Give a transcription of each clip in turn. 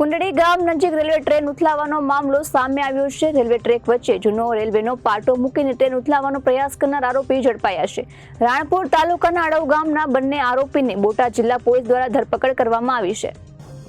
કુંડળી ગામ નજીક railway train ઉથલાવવાનો મામલો સામે આવ્યો છે. રેલવે ટ્રેક વચ્ચે જૂનો રેલવેનો પાટો મૂકીને ટ્રેન ઉથલાવવાનો પ્રયાસ કરનાર આરોપી ઝડપાયા છે. રાણપુર તાલુકાના અડવ ગામના બંને આરોપીને બોટાદ જિલ્લા પોલીસ દ્વારા ધરપકડ કરવામાં આવી છે.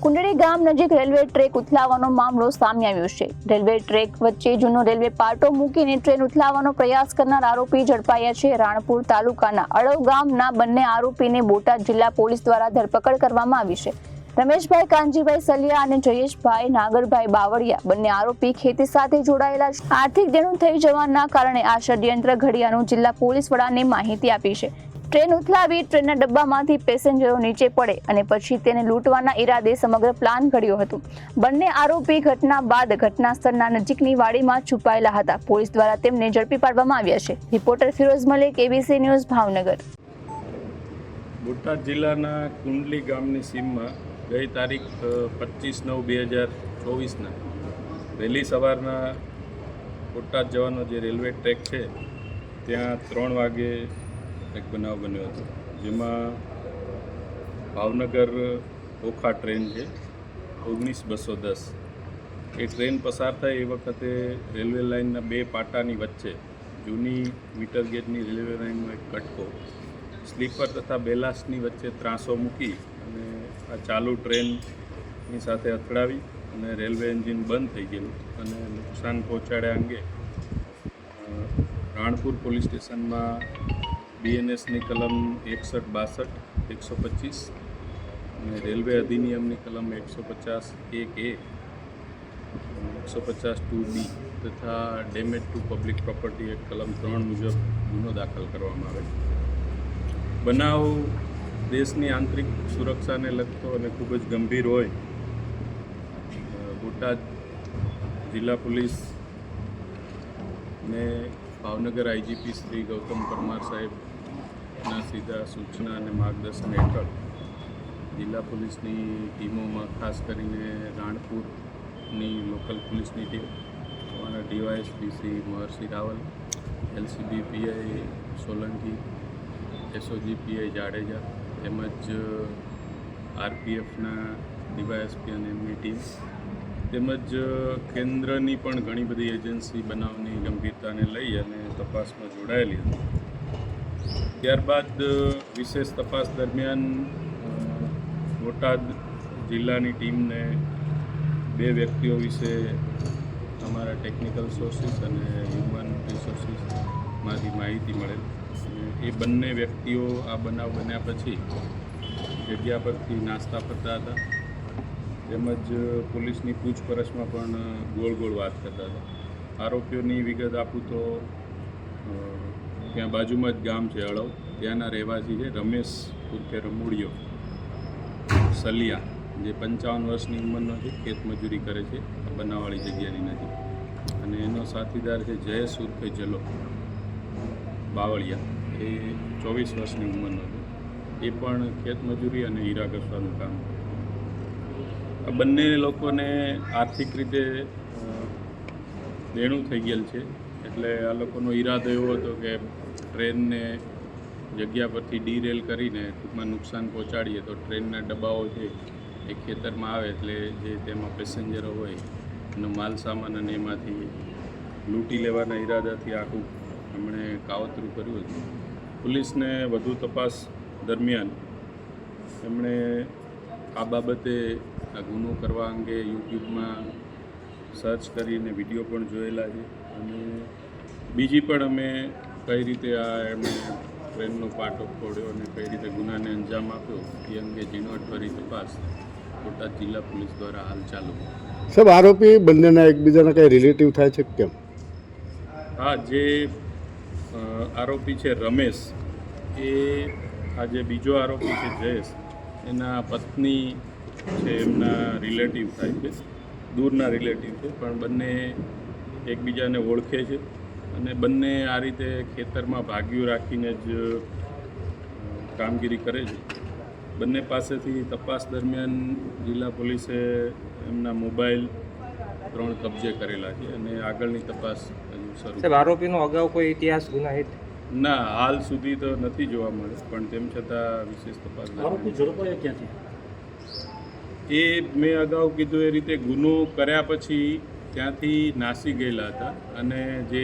કુંડળી ગામ નજીક રેલવે ટ્રેક ઉથલાવવાનો મામલો સામે આવ્યો છે. રેલવે ટ્રેક વચ્ચે જૂનો રેલવે પાટો મૂકીને ટ્રેન ઉથલાવવાનો પ્રયાસ કરનાર આરોપી ઝડપાયા છે. રાણપુર તાલુકાના અડવ ગામના બંને આરોપીને બોટાદ જિલ્લા પોલીસ દ્વારા ધરપકડ કરવામાં આવી છે. રમેશભાઈ કાનજીભાઈ સલિયા અને જયેશભાઈ નાગરભાઈ બાવળિયા બંને આરોપી ખેતી સાથે જોડાયેલા આર્થિક દેણું થઈ જવાના કારણે આ ષડયંત્ર ઘડિયાનું જિલ્લા પોલીસ વડાને માહિતી આપી છે. ટ્રેન ઉથલાવી ટ્રેનના ડબ્બામાંથી પેસેન્જરો નીચે પડે અને પછી તેને લૂંટવાના ઈરાદે સમગ્ર પ્લાન ઘડ્યો હતો. બંને આરોપી ઘટના બાદ ઘટના સ્થળના નજીકની વાડીમાં છુપાયેલા હતા. પોલીસ દ્વારા તેમને ઝડપી પાડવામાં આવ્યા છે. Reporter Firoz Malik, ABC news Bhavnagar. Botad જિલ્લાના કુંડલી ગામની સીમમાં ગઈ તારીખ પચીસ નવ બે હજાર ચોવીસના. વહેલી સવારના બોટાદ જવાનો જે રેલવે ટ્રેક છે, ત્યાં ત્રણ વાગે એક બનાવ બન્યો હતો. જેમાં ભાવનગર ઓખા ટ્રેન છે, ઓગણીસ બસો દસ. એ ટ્રેન પસાર થાય એ વખતે રેલવે લાઇનના બે પાટાની વચ્ચે, જૂની મીટર ગેજની રેલવે લાઇનનો એક કટકો સ્લીપર તથા બેલાસ્ટની વચ્ચે ત્રાસો મૂકી અને આ ચાલુ ટ્રેનની સાથે અથડાવી અને રેલવે એન્જિન બંધ થઈ ગયેલું અને નુકસાન પહોંચાડ્યા અંગે રાણપુર પોલીસ સ્ટેશનમાં બીએનએસની કલમ એકસઠ બાસઠ, એકસો પચીસ અને રેલવે અધિનિયમની કલમ એકસો પચાસ એક એ, એકસો પચાસ ટુ બી તથા ડેમેજ ટુ પબ્લિક પ્રોપર્ટી એક કલમ ત્રણ મુજબ ગુનો દાખલ કરવામાં આવે બનાવ દેશની આંતરિક સુરક્ષાને લગતો અને ખૂબ જ ગંભીર હોય બોટાદ જિલ્લા પોલીસ ને ભાવનગર આઈજીપી શ્રી ગૌતમ પરમાર સાહેબના સીધા સૂચના અને માર્ગદર્શન હેઠળ જિલ્લા પોલીસની ટીમોમાં ખાસ કરીને રાણપુરની લોકલ પોલીસની ટીમ, અમારા DySP Shri Maharshi Raval, LCB PI Solanki SOG PI Jadeja તેમજ આરપીએફના ડીવાયએસપી અને એમની ટીમ તેમજ કેન્દ્રની પણ ઘણી બધી એજન્સી બનાવની ગંભીરતાને લઈ અને તપાસમાં જોડાયેલી હતી. ત્યારબાદ વિશેષ તપાસ દરમિયાન બોટાદ જિલ્લાની ટીમને બે વ્યક્તિઓ વિશે અમારા ટેકનિકલ સોર્સિસ અને હ્યુમન રિસોર્સિસમાંથી માહિતી મળેલ. એ બંને વ્યક્તિઓ આ બનાવ બન્યા પછી જગ્યા પરથી નાસ્તા ફરતા હતા. તેમજ પોલીસની પૂછપરછમાં પણ ગોળ ગોળ વાત કરતા હતા. આરોપીઓની વિગત આપું તો ત્યાં બાજુમાં જ ગામ છે અળવ ત્યાંના રહેવાસી છે રમેશ ઉર્ફે રમૂડિયો. સલિયા, જે પંચાવન વર્ષની ઉંમરનો છે ખેતમજૂરી કરે છે બનાવવાળી જગ્યાની નજીક. અને એનો સાથીદાર છે જયેશ ઉર્ફે જલો. બાવળિયા. એ ચોવીસ વર્ષની ઉંમરનો હતો. એ પણ ખેતમજૂરી અને હીરા ઘસવાનું કામ આ બંને લોકોને આર્થિક રીતે દેણું થઈ ગયેલ છે. એટલે આ લોકોનો ઈરાદો એવો હતો કે ટ્રેનને જગ્યા પરથી ડીરેલ કરીને ટૂંકમાં નુકસાન પહોંચાડીએ તો ટ્રેનના ડબ્બાઓ છે એ ખેતરમાં આવે એટલે જે તેમાં પેસેન્જરો હોય, એનો માલ સામાન અને એમાંથી લૂંટી લેવાના ઈરાદાથી આખું એમણે કાવતરું કર્યું હતું. પોલીસને વધુ તપાસ દરમિયાન એમણે આ બાબતે આ ગુનો કરવા અંગે યુટ્યુબમાં સર્ચ કરીને વીડિયો પણ જોયેલા છે અને બીજી પણ અમે કઈ રીતે આ એમણે ટ્રેનનો પાટો ફોડ્યો અને કઈ રીતે ગુનાને અંજામ આપ્યો એ અંગે ઝીણવટભરી તપાસ બોટાદ જિલ્લા પોલીસ દ્વારા હાલ ચાલુ. સાહેબ આરોપી બંનેના એકબીજાના કંઈ રિલેટિવ થાય છે કેમ હા જે આરોપી છે રમેશ. એ આજે બીજો આરોપી છે જયેશ, એના પત્ની છે, એમના રિલેટિવ થાય છે. દૂરના રિલેટિવ છે, પણ બંને એકબીજાને ઓળખે છે. અને બંને આ રીતે ખેતરમાં ભાગ્યું રાખીને જ કામગીરી કરે છે. બંને પાસેથી તપાસ દરમિયાન જિલ્લા પોલીસે એમના મોબાઈલ ત્રણ કબજે કરેલા છે અને આગળની તપાસ સાહેબ આરોપીનો અગાઉ કોઈ ઇતિહાસ ગુનાહિત ના હાલ સુધી તો નથી જોવા મળે પણ તેમ છતાં વિશેષ તપાસ આરોપી ઝડપાયો ક્યાંથી? એ મેં અગાઉ કીધું એ રીતે ગુનો કર્યા પછી ત્યાંથી નાસી ગયેલા હતા અને જે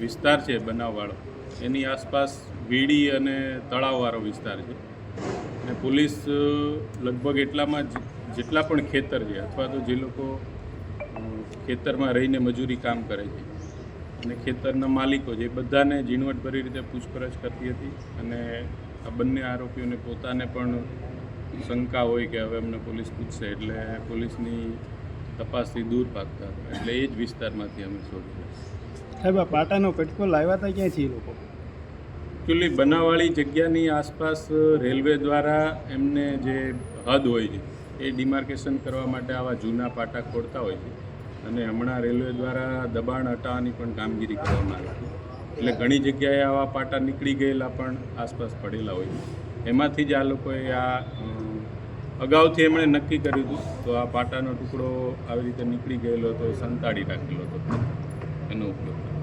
વિસ્તાર છે બનાવવાળો એની આસપાસ વીડી અને તળાવવાળો વિસ્તાર છે. અને પોલીસ લગભગ એટલામાં જેટલા પણ ખેતર છે અથવા તો જે લોકો ખેતરમાં રહીને મજૂરી કામ કરે છે અને ખેતરના માલિકો છે એ બધાને ઝીણવટભરી રીતે પૂછપરછ કરતી હતી અને આ બંને આરોપીઓને પોતાને પણ શંકા હોય કે હવે અમને પોલીસ પૂછશે એટલે પોલીસની તપાસથી દૂર ભાગતા હતા. એટલે એ જ વિસ્તારમાંથી અમે શોધી સાહેબ આ પાટાનો કટકો લાવ્યા હતા ક્યાંથી એ લોકો? એકચ્યુઅલી બનાવવાળી જગ્યાની આસપાસ રેલવે દ્વારા એમને જે હદ હોય છે એ ડિમાર્કેશન કરવા માટે આવા જૂના પાટા ખોડતા હોય છે. અને હમણાં રેલવે દ્વારા દબાણ હટાવવાની પણ કામગીરી કરવામાં આવી એટલે ઘણી જગ્યાએ આવા પાટા નીકળી ગયેલા પણ આસપાસ પડેલા હોય એમાંથી જ આ લોકોએ આ અગાઉથી એમણે નક્કી કર્યું હતું તો આ પાટાનો ટુકડો આવી રીતે નીકળી ગયેલો હતો, સંતાડી રાખેલો હતો. એનો ઉપયોગ